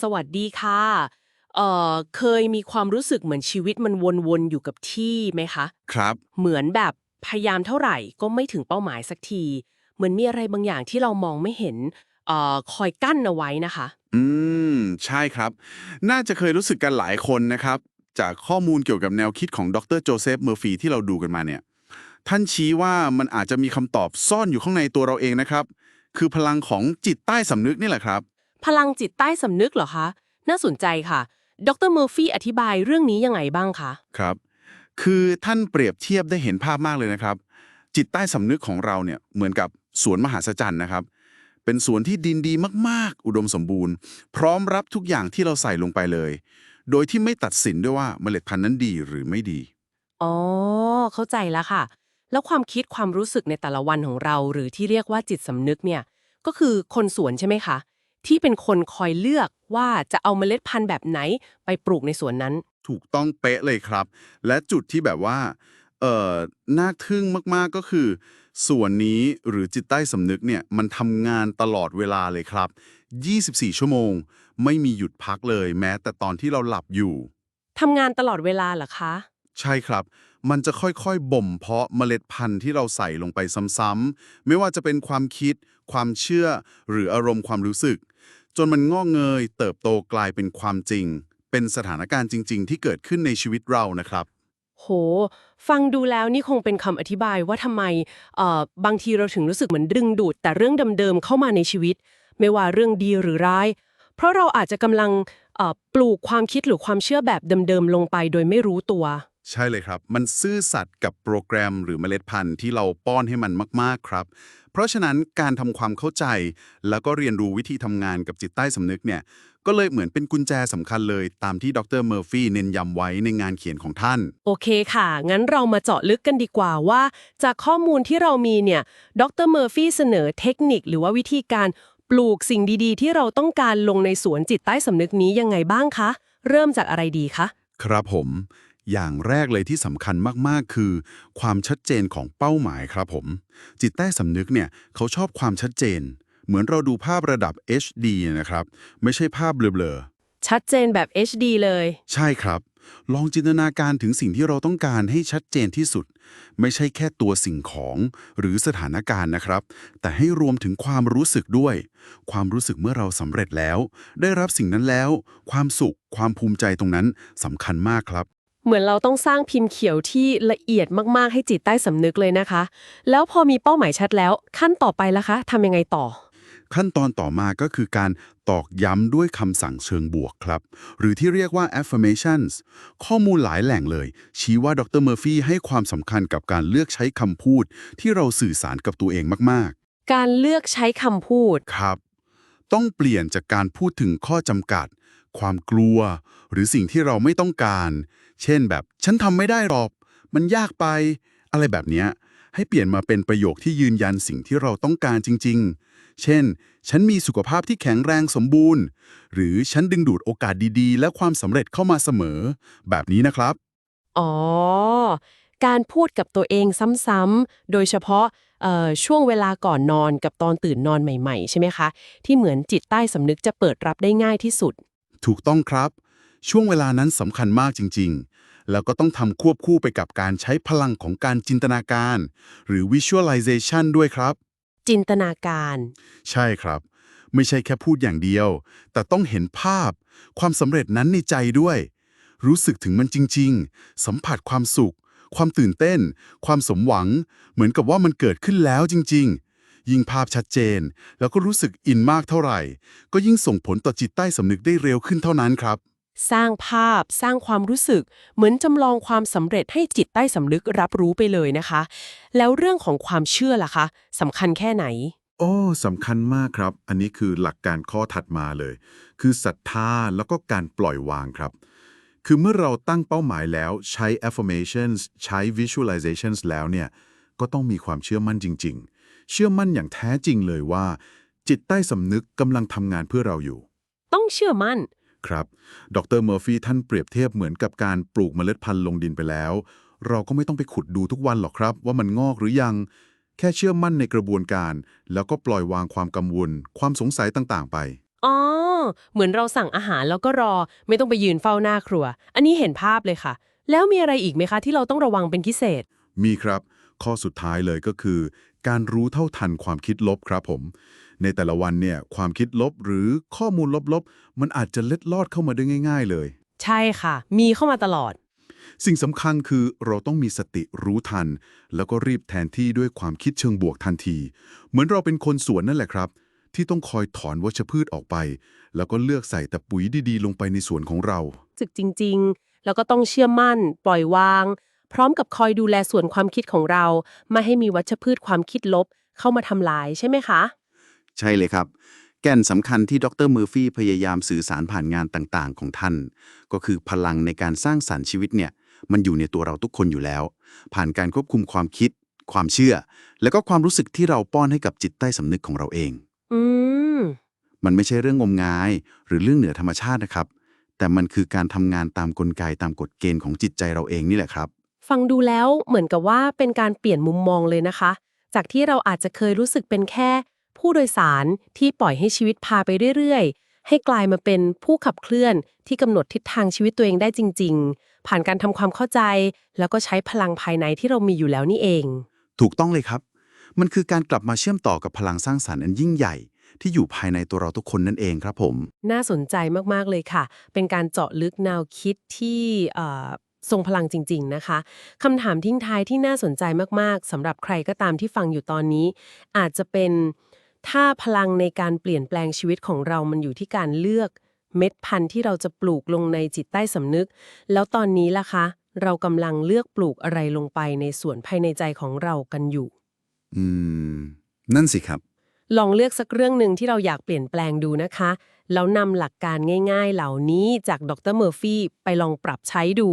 สวัสดีค่ะ เอ่อ เคยมีความรู้สึกเหมือนชีวิตมันวนๆอยู่กับที่ไหมคะ ครับ เหมือนแบบพยายามเท่าไหร่ก็ไม่ถึงเป้าหมายสักที เหมือนมีอะไรบางอย่างที่เรามองไม่เห็น เอ่อ คอยกั้นเอาไว้นะคะ อืม ใช่ครับ น่าจะเคยรู้สึกกันหลายคนนะครับ จากข้อมูลเกี่ยวกับแนวคิดของดรโจเซฟเมอร์ฟีที่เราดูกันมาเนี่ย ท่านชี้ว่ามันอาจจะมีคำตอบซ่อนอยู่ข้างในตัวเราเองนะครับ คือพลังของจิตใต้สำนึกนี่แหละครับ พลังจิตใต้สำนึกเหรอคะ น่าสนใจค่ะ ดรเมอร์ฟี่อธิบายเรื่องนี้ยังไงบ้างคะ ครับ คือท่านเปรียบเทียบได้เห็นภาพมากเลยนะครับ จิตใต้สำนึกของเราเนี่ยเหมือนกับสวนมหาสจรรย์นะครับ เป็นสวนที่ดินดีมากๆ อุดมสมบูรณ์ พร้อมรับทุกอย่างที่เราใส่ลงไปเลย โดยที่ไม่ตัดสินด้วยว่าเมล็ดพันธุ์นั้นดีหรือไม่ดี อ๋อ เข้าใจแล้วค่ะ แล้วความคิดความรู้สึกในแต่ละวันของเรา หรือที่เรียกว่าจิตสำนึกเนี่ย ก็คือคนสวนใช่ไหมคะ ที่เป็นคนคอยเลือกว่าจะเอาเมล็ดพันธุ์แบบไหนไปปลูกในสวนนั้น ถูกต้องเป๊ะเลยครับ และจุดที่แบบว่าเอ่อน่าทึ่งมากๆก็คือ ส่วนนี้หรือจิตใต้สำนึกเนี่ยมันทำงานตลอดเวลาเลยครับ 24 ชั่วโมง ไม่มีหยุดพักเลย แม้แต่ตอนที่เราหลับอยู่ทำงานตลอดเวลาเหรอคะ ใช่ครับ มันจะค่อยๆ บ่มเพาะเมล็ดพันธุ์ที่เราใส่ลงไปซ้ำๆไม่ว่าจะเป็นความคิด ความเชื่อ หรืออารมณ์ความรู้สึก จนมันงอกเงย เติบโตกลายเป็นความจริง เป็นสถานการณ์จริง ๆ ที่เกิดขึ้นในชีวิตเรานะครับ โห ฟังดูแล้วนี่คงเป็นคำอธิบายว่าทำไมเอ่อบางทีเราถึงรู้สึกเหมือนดึงดูด แต่เรื่องเดิมๆเข้ามาในชีวิต ไม่ว่าเรื่องดีหรือร้าย เพราะเราอาจจะกำลังเอ่อปลูกความคิดหรือความเชื่อแบบเดิมๆลงไปโดยไม่รู้ตัว ใช่เลยครับ มันซื่อสัตย์กับโปรแกรมหรือเมล็ดพันธุ์ที่เราป้อนให้มันมากๆครับ เพราะฉะนั้นการทำความเข้าใจ แล้วก็เรียนรู้วิธีทำงานกับจิตใต้สำนึกเนี่ย ก็เลยเหมือนเป็นกุญแจสำคัญเลยตามที่ดรเมอร์ฟี่เน้นย้ำไว้ในงานเขียนของท่าน โอเคค่ะ งั้นเรามาเจาะลึกกันดีกว่าว่า จากข้อมูลที่เรามีเนี่ย ดรเมอร์ฟี่เสนอเทคนิคหรือว่าวิธีการปลูกสิ่งดีๆ ที่เราต้องการลงในสวนจิตใต้สำนึกนี้ยังไงบ้างคะ เริ่มจากอะไรดีคะ ครับผม อย่างแรกเลยที่สำคัญมากๆ คือ ความชัดเจนของเป้าหมายครับผม จิตใต้สำนึกเนี่ยเขาชอบความชัดเจน เหมือนเราดูภาพระดับ HD นะครับ ไม่ใช่ภาพเบลอชัดเจนแบบ HD เลยๆใช่ครับ ลองจินตนาการถึงสิ่งที่เราต้องการให้ชัดเจนที่สุด ไม่ใช่แค่ตัวสิ่งของหรือสถานการณ์นะครับ แต่ให้รวมถึงความรู้สึกด้วย ความรู้สึกเมื่อเราสำเร็จแล้ว ได้รับสิ่งนั้นแล้ว ความสุข ความภูมิใจตรงนั้นสำคัญมากครับ เหมือนเราต้องสร้างพิมพ์เขียวที่ละเอียดมาก ๆ ให้จิตใต้สำนึกเลยนะคะ แล้วพอมีเป้าหมายชัดแล้ว ขั้นต่อไปล่ะคะทำยังไงต่อ ขั้นตอนต่อมาก็คือการตอกย้ำด้วยคำสั่งเชิงบวกครับ หรือที่เรียกว่า affirmations ข้อมูลหลายแหล่งเลย ชี้ว่าดรเมอร์ฟี่ให้ความสำคัญกับการเลือกใช้คำพูด ที่เราสื่อสารกับตัวเองมากการเลือกใช้คำพูดๆครับ ต้องเปลี่ยนจากการพูดถึงข้อจำกัด ความกลัว หรือสิ่งที่เราไม่ต้องการ เช่นแบบ ฉันทำไม่ได้หรอก มันยากไป อะไรแบบนี้ให้เปลี่ยนมาเป็นประโยคที่ยืนยันสิ่งที่เราต้องการจริง ๆ เช่น ฉันมีสุขภาพที่แข็งแรงสมบูรณ์ หรือฉันดึงดูดโอกาสดีๆ และความสำเร็จเข้ามาเสมอ แบบนี้นะครับ อ๋อ การพูดกับตัวเองซ้ำๆ โดยเฉพาะเอ่อช่วงเวลาก่อนนอนกับตอนตื่นนอนใหม่ ๆ ใช่ไหมคะ ที่เหมือนจิตใต้สำนึกจะเปิดรับได้ง่ายที่สุด ถูกต้องครับ ช่วงเวลานั้นสำคัญมากจริง ๆ แล้วก็ต้องทำควบคู่ไปกับการใช้พลังของการจินตนาการ หรือ visualization ด้วยครับ จินตนาการ ใช่ครับ ไม่ใช่แค่พูดอย่างเดียว แต่ต้องเห็นภาพ ความสำเร็จนั้นในใจด้วย รู้สึกถึงมันจริง ๆ สัมผัสความสุข ความตื่นเต้น ความสมหวัง เหมือนกับว่ามันเกิดขึ้นแล้วจริง ๆ ยิ่งภาพชัดเจน แล้วก็รู้สึกอินมากเท่าไหร่ ก็ยิ่งส่งผลต่อจิตใต้สำนึกได้เร็วขึ้นเท่านั้นครับ สร้างภาพสร้างความรู้สึก เหมือนจำลองความสำเร็จให้จิตใต้สำนึกรับรู้ไปเลยนะคะ แล้วเรื่องของความเชื่อล่ะคะสำคัญแค่ไหน โอ้สำคัญมากครับ อันนี้คือหลักการข้อถัดมาเลย คือศรัทธาแล้วก็การปล่อยวางครับ คือเมื่อเราตั้งเป้าหมายแล้วใช้ affirmations ใช้ visualizations แล้วเนี่ยก็ต้องมีความเชื่อมั่นจริง ๆ เชื่อมั่นอย่างแท้จริงเลยว่า จิตใต้สำนึกกำลังทำงานเพื่อเราอยู่ ต้องเชื่อมั่น ครับ ดรเมอร์ฟี่ท่านเปรียบเทียบเหมือนกับการปลูกเมล็ดพันธุ์ลงดินไปแล้ว เราก็ไม่ต้องไปขุดดูทุกวันหรอกครับ ว่ามันงอกหรือยัง แค่เชื่อมั่นในกระบวนการ แล้วก็ปล่อยวางความกังวล ความสงสัยต่างๆ ไป อ๋อ เหมือนเราสั่งอาหารแล้วก็รอ ไม่ต้องไปยืนเฝ้าหน้าครัว อันนี้เห็นภาพเลยค่ะ แล้วมีอะไรอีกไหมคะที่เราต้องระวังเป็นพิเศษ มีครับ ข้อสุดท้ายเลยก็คือ การรู้เท่าทันความคิดลบครับผม ในแต่ละวันเนี่ยความคิดลบหรือข้อมูลลบๆ มันอาจจะเล็ดลอดเข้ามาได้ง่าย ๆ เลย ใช่ค่ะ มีเข้ามาตลอด สิ่งสำคัญคือเราต้องมีสติรู้ทัน แล้วก็รีบแทนที่ด้วยความคิดเชิงบวกทันที เหมือนเราเป็นคนสวนนั่นแหละครับ ที่ต้องคอยถอนวัชพืชออกไป แล้วก็เลือกใส่แต่ปุ๋ยดีๆ ลงไปในสวนของเราสึกจริง ๆ แล้วก็ต้องเชื่อมั่น ปล่อยวาง พร้อมกับคอยดูแลส่วนความคิดของเรา ไม่ให้มีวัชพืชความคิดลบ เข้ามาทำลายใช่ไหมคะ ใช่เลยครับ แก่นสำคัญที่ดรเมอร์ฟี่พยายามสื่อสารผ่านงานต่างๆ ของท่าน ก็คือพลังในการสร้างสรรค์ชีวิตเนี่ย มันอยู่ในตัวเราทุกคนอยู่แล้ว ผ่านการควบคุมความคิด ความเชื่อ แล้วก็ความรู้สึกที่เราป้อนให้กับจิตใต้สำนึกของเราเอง อืมมันไม่ใช่เรื่องงมงาย หรือเรื่องเหนือธรรมชาตินะครับ แต่มันคือการทำงานตามกลไกตามกฎเกณฑ์ของจิตใจเราเองนี่แหละครับ ฟังดูแล้วเหมือนกับว่าเป็นการเปลี่ยนมุมมองเลยนะคะ จากที่เราอาจจะเคยรู้สึกเป็นแค่ ผู้โดยสารที่ปล่อยให้ชีวิตพาไปเรื่อยๆ ให้กลายมาเป็นผู้ขับเคลื่อนที่กำหนดทิศทางชีวิตตัวเองได้จริง ๆ ผ่านการทำความเข้าใจ แล้วก็ใช้พลังภายในที่เรามีอยู่แล้วนี่เอง ถูกต้องเลยครับ มันคือการกลับมาเชื่อมต่อกับพลังสร้างสรรค์อันยิ่งใหญ่ ที่อยู่ภายในตัวเราทุกคนนั่นเองครับผม น่าสนใจมากๆเลยค่ะ เป็นการเจาะลึกแนวคิดที่เอ่อ ทรงพลังจริง ๆ นะคะคำถามทิ้งท้ายที่น่าสนใจมากๆสำหรับใครก็ตามที่ฟังอยู่ตอนนี้ อาจจะเป็นถ้าพลังในการเปลี่ยนแปลงชีวิตของเรามันอยู่ที่การเลือกเม็ดพันธุ์ที่เราจะปลูกลงในจิตใต้สำนึก แล้วตอนนี้ล่ะคะ เรากำลังเลือกปลูกอะไรลงไปในส่วนภายในใจของเรากันอยู่ อืม นั่นสิครับ ลองเลือกสักเรื่องหนึ่งที่เราอยากเปลี่ยนแปลงดูนะคะ แล้วนำหลักการง่าย ๆ เหล่านี้จากดรเมอร์ฟี่ไปลองปรับใช้ดู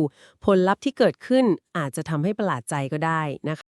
ผลลัพธ์ที่เกิดขึ้นอาจจะทำให้ประหลาดใจก็ได้นะคะ